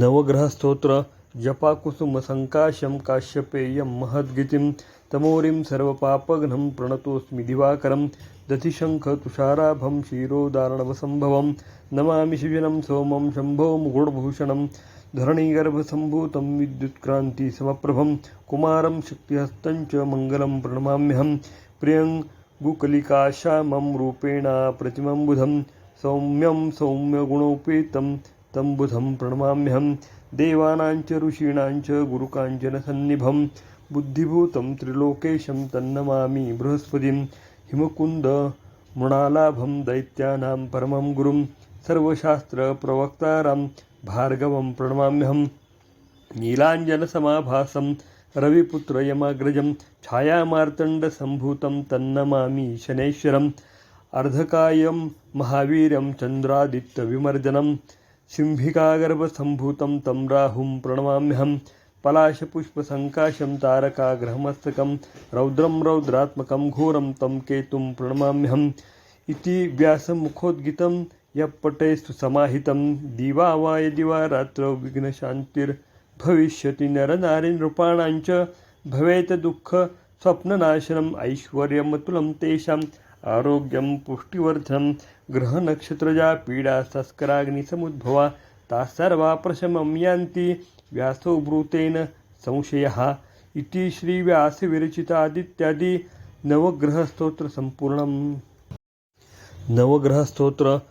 नवग्रहस्तोत्र जपाकुसुमसङ्काशं काश्यपेयं महद्गितिं तमोरिं सर्वपापघ्नं प्रणतोऽस्मि दिवाकरं दधिशङ्खतुषाराभं क्षीरोदार्णवसम्भवं नमामि शिवनं सोमं शम्भो मुकुटभूषणं धरणीगर्भसम्भूतं विद्युत्क्रान्तिसमप्रभं कुमारं शक्तिहस्तं च मङ्गलं प्रणमाम्यहं प्रियङ्गुकलिकाश्यामं रूपेण प्रतिमं बुधं सौम्यं सौम्यगुणोपेतं तंबुधं प्रणमाम्यहं देवानांच ऋषीणांच गुरुकांचन सन्निभं बुद्धिभूतं त्रिलोकेशं तन्नमामि बृहस्पतिं हिमकुन्दमृणालाभं दैत्यानां परमं गुरुं सर्वशास्त्रप्रवक्तारां भार्गवं प्रणमाम्यहं नीलाञ्जनसमाभासं रविपुत्रयमाग्रजं छायामार्तण्डसम्भूतं तन्नमामि शनैश्वरम् अर्धकायं महावीर्यं चन्द्रादित्यविमर्दनं शिम्भिकागर्भसम्भूतं तं राहुं प्रणमाम्यहं पलाशपुष्पसङ्काशं तारकाग्रहमस्तकं रौद्रं रौद्रात्मकं घोरं तं केतुं प्रणमाम्यहम् इति व्यासमुखोद्गीतं यः पठेस्तु समाहितं दिवा वा यदि वा रात्रौ विघ्नशान्तिर्भविष्यति नरनारीनृपाणां च भवेत् दुःखस्वप्ननाशनम् ऐश्वर्यमतुलं तेषां आरोग्यं पुष्टिवर्धनं ग्रहनक्षत्रजा पीडा तस्कराग्निसमुद्भवा ता सर्वा प्रशमं यान्ति व्यासोभृतेन संशयः। इति श्रीव्यासविरचितादित्यादि नवग्रहस्तोत्रसम्पूर्णम्। नवग्रहस्तोत्र